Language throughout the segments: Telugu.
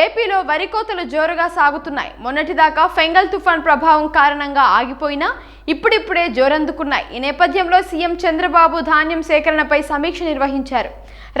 ఏపీలో వరి కోతలు జోరుగా సాగుతున్నాయి. మొన్నటిదాకా ఫెంగల్ తుఫాన్ ప్రభావం కారణంగా ఆగిపోయినా ఇప్పుడిప్పుడే జోరందుకున్నాయి. ఈ నేపథ్యంలో సీఎం చంద్రబాబు ధాన్యం సేకరణపై సమీక్ష నిర్వహించారు.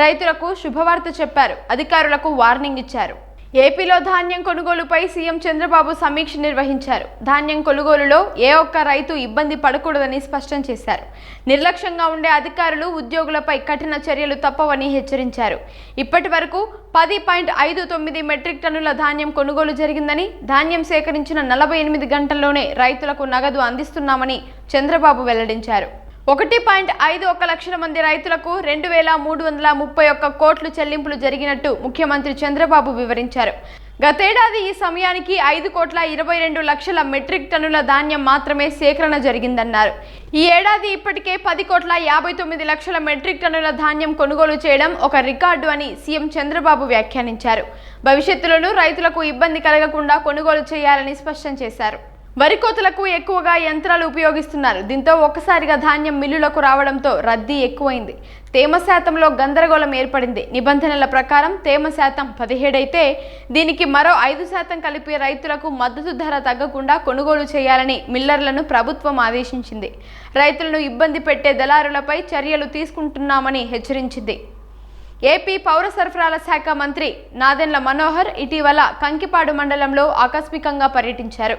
రైతులకు శుభవార్త చెప్పారు. అధికారులకు వార్నింగ్ ఇచ్చారు. ఏపీలో ధాన్యం కొనుగోలుపై సీఎం చంద్రబాబు సమీక్ష నిర్వహించారు. ధాన్యం కొనుగోలులో ఏ ఒక్క రైతు ఇబ్బంది పడకూడదని స్పష్టం చేశారు. నిర్లక్ష్యంగా ఉండే అధికారులు ఉద్యోగులపై కఠిన చర్యలు తప్పవని హెచ్చరించారు. ఇప్పటి వరకు పది పాయింట్ ఐదు తొమ్మిది మెట్రిక్ టన్నుల ధాన్యం కొనుగోలు జరిగిందని ధాన్యం సేకరించిన నలభై ఎనిమిది గంటల్లోనే రైతులకు నగదు అందిస్తున్నామని చంద్రబాబు వెల్లడించారు. ఒకటి పాయింట్ ఐదు ఒక లక్షల మంది రైతులకు రెండు వేల మూడు వందల ముప్పై ఒక్క కోట్లు చెల్లింపులు జరిగినట్టు ముఖ్యమంత్రి చంద్రబాబు వివరించారు. గతేడాది ఈ సమయానికి ఐదు కోట్ల ఇరవై రెండు లక్షల మెట్రిక్ టన్నుల ధాన్యం మాత్రమే సేకరణ జరిగిందన్నారు. ఈ ఏడాది ఇప్పటికే పది కోట్ల యాభై తొమ్మిది లక్షల మెట్రిక్ టన్నుల ధాన్యం కొనుగోలు చేయడం ఒక రికార్డు అని సీఎం చంద్రబాబు వ్యాఖ్యానించారు. భవిష్యత్తులోనూ రైతులకు ఇబ్బంది కలగకుండా కొనుగోలు చేయాలని స్పష్టం చేశారు. వరి కోతలకు ఎక్కువగా యంత్రాలు ఉపయోగిస్తున్నారు. దీంతో ఒక్కసారిగా ధాన్యం మిల్లులకు రావడంతో రద్దీ ఎక్కువైంది. తేమ శాతంలో గందరగోళం ఏర్పడింది. నిబంధనల ప్రకారం తేమ శాతం పదిహేడైతే దీనికి మరో ఐదు శాతం కలిపి రైతులకు మద్దతు ధర తగ్గకుండా కొనుగోలు చేయాలని మిల్లర్లను ప్రభుత్వం ఆదేశించింది. రైతులను ఇబ్బంది పెట్టే దళారులపై చర్యలు తీసుకుంటున్నామని హెచ్చరించింది. ఏపీ పౌర సరఫరాల శాఖ మంత్రి నాదెండ్ల మనోహర్ ఇటీవల కంకిపాడు మండలంలో ఆకస్మికంగా పర్యటించారు.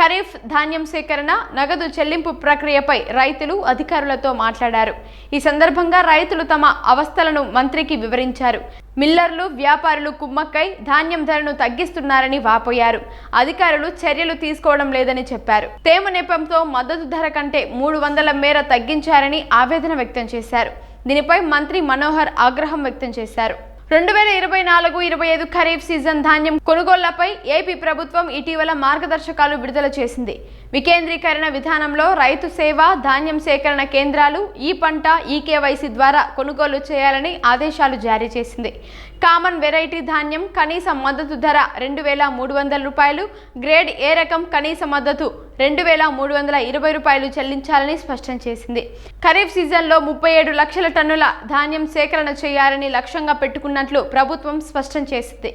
ఖరీఫ్ ధాన్యం సేకరణ నగదు చెల్లింపు ప్రక్రియపై రైతులు అధికారులతో మాట్లాడారు. ఈ సందర్భంగా రైతులు తమ అవస్థలను మంత్రికి వివరించారు. మిల్లర్లు వ్యాపారులు కుమ్మక్కై ధాన్యం ధరను తగ్గిస్తున్నారని వాపోయారు. అధికారులు చర్యలు తీసుకోవడం లేదని చెప్పారు. తేమ నెపంతో మద్దతు ధర కంటే మూడు వందల మేర తగ్గించారని ఆవేదన వ్యక్తం చేశారు. దీనిపై మంత్రి మనోహర్ ఆగ్రహం వ్యక్తం చేశారు. రెండు వేల ఇరవై నాలుగు ఇరవై ఐదు ఖరీఫ్ సీజన్ ధాన్యం కొనుగోళ్ళపై ఏపీ ప్రభుత్వం ఇటీవల మార్గదర్శకాలు విడుదల చేసింది. వికేంద్రీకరణ విధానంలో రైతు సేవ ధాన్యం సేకరణ కేంద్రాలు ఈ పంట ఈ కేవైసీ ద్వారా కొనుగోలు చేయాలని ఆదేశాలు జారీ చేసింది. కామన్ వెరైటీ ధాన్యం కనీస మద్దతు ధర రెండు వేల మూడు వందల రూపాయలు గ్రేడ్ ఏ రకం కనీస మద్దతు రెండు వేల మూడు వందల ఇరవై రూపాయలు చెల్లించాలని స్పష్టం చేసింది. ఖరీఫ్ సీజన్లో ముప్పై ఏడు లక్షల టన్నుల ధాన్యం సేకరణ చేయాలని లక్ష్యంగా పెట్టుకున్నట్లు ప్రభుత్వం స్పష్టం చేసింది.